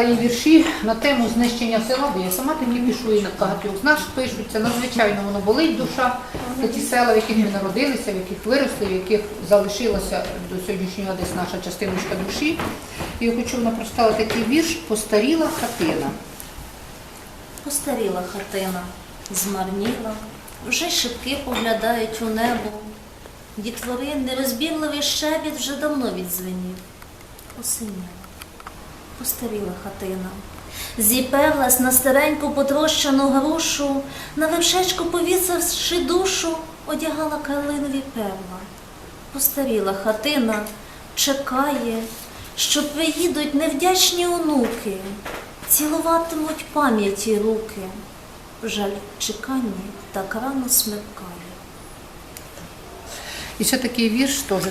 Її вірші на тему знищення села, бо я сама тим не пишу і на багатьох з нас пишуться. Надзвичайно воно болить душа за ті села, в яких ми народилися, в яких виросли, в яких залишилася до сьогоднішнього десь наша частиночка душі. І я хочу вона прочитала такий вірш Постаріла хатина. Постаріла хатина, змарніла, вже шибки поглядають у небо. Дітвори нерозбірливий щебіт вже давно відзвенів. Осиніла, постаріла хатина. Зіперлась на стареньку потрощену грушу, на вершечку повісивши душу, одягала калинові перла. Постаріла хатина, чекає, що приїдуть невдячні онуки, цілуватимуть пам'яті руки. Жаль, чекання так рано смеркає. І ще такий вірш теж. е,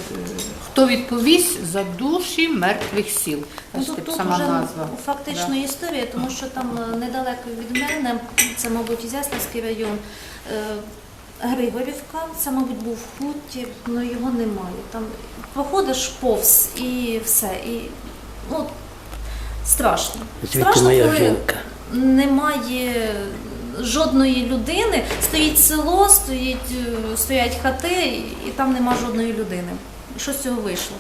Хто відповість за душі мертвих сіл? Ну, тут, тут сама вже назва. фактично Да. історія, тому що там е, недалеко від мене, це, мабуть, Ізяславський район, е, Григорівка, це, мабуть, був хутір, але його немає. Там проходиш повз і все. І, ну, страшно. Звідти страшно, моя коли жінка. немає жодної людини, стоїть село, стоїть, е, стоять хати, і там нема жодної людини. Що з цього вийшло?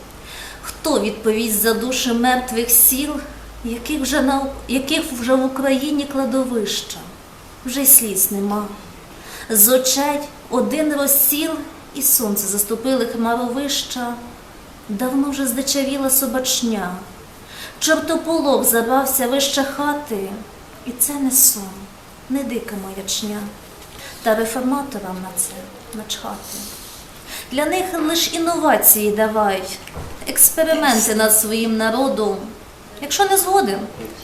Хто відповість за душі мертвих сіл, яких вже, на, яких вже в Україні кладовища? Вже сліз нема. З один розсіл і сонце заступили хмаровища. Давно вже здичавіла собачня. Чортополох забрався вище хати, і це не сон, не дика маячня. Та реформаторам на це начхати. Для них лише інновації давають, експерименти над своїм народом. Якщо не згоден,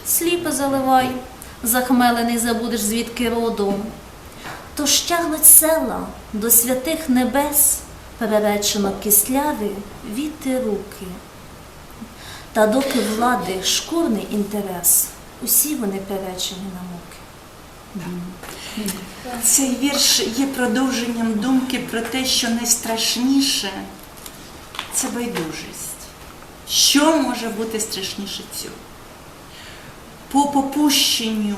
сліпо заливай, захмелений забудеш звідки родом. Тож тягнуть села до святих небес, переречено кисляві віти руки. Та доки влади шкурний інтерес, усі вони перечені на муки. Цей вірш є продовженням думки про те, що найстрашніше це байдужість. Що може бути страшніше цього? По попущенню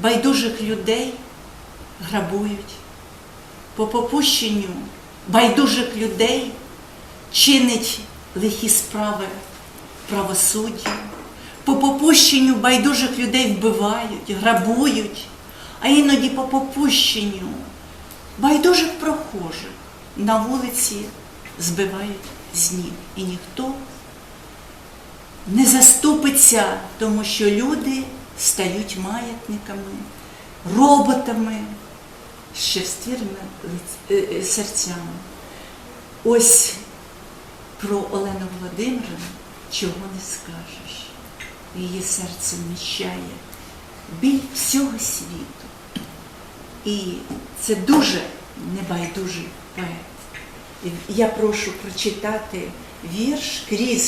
байдужих людей грабують, по попущенню байдужих людей чинить лихі справи правосуддя, по попущенню байдужих людей вбивають, грабують, а іноді по попущенню байдужих прохожих на вулиці збивають з ніг. І ніхто не заступиться, тому що люди стають маятниками, роботами з щастірними лиць- е, е, серцями. Ось про Олену Володимирівну чого не скажеш. Її серце вміщає біль всього світу. І це дуже небайдужий поет. Я прошу прочитати вірш крізь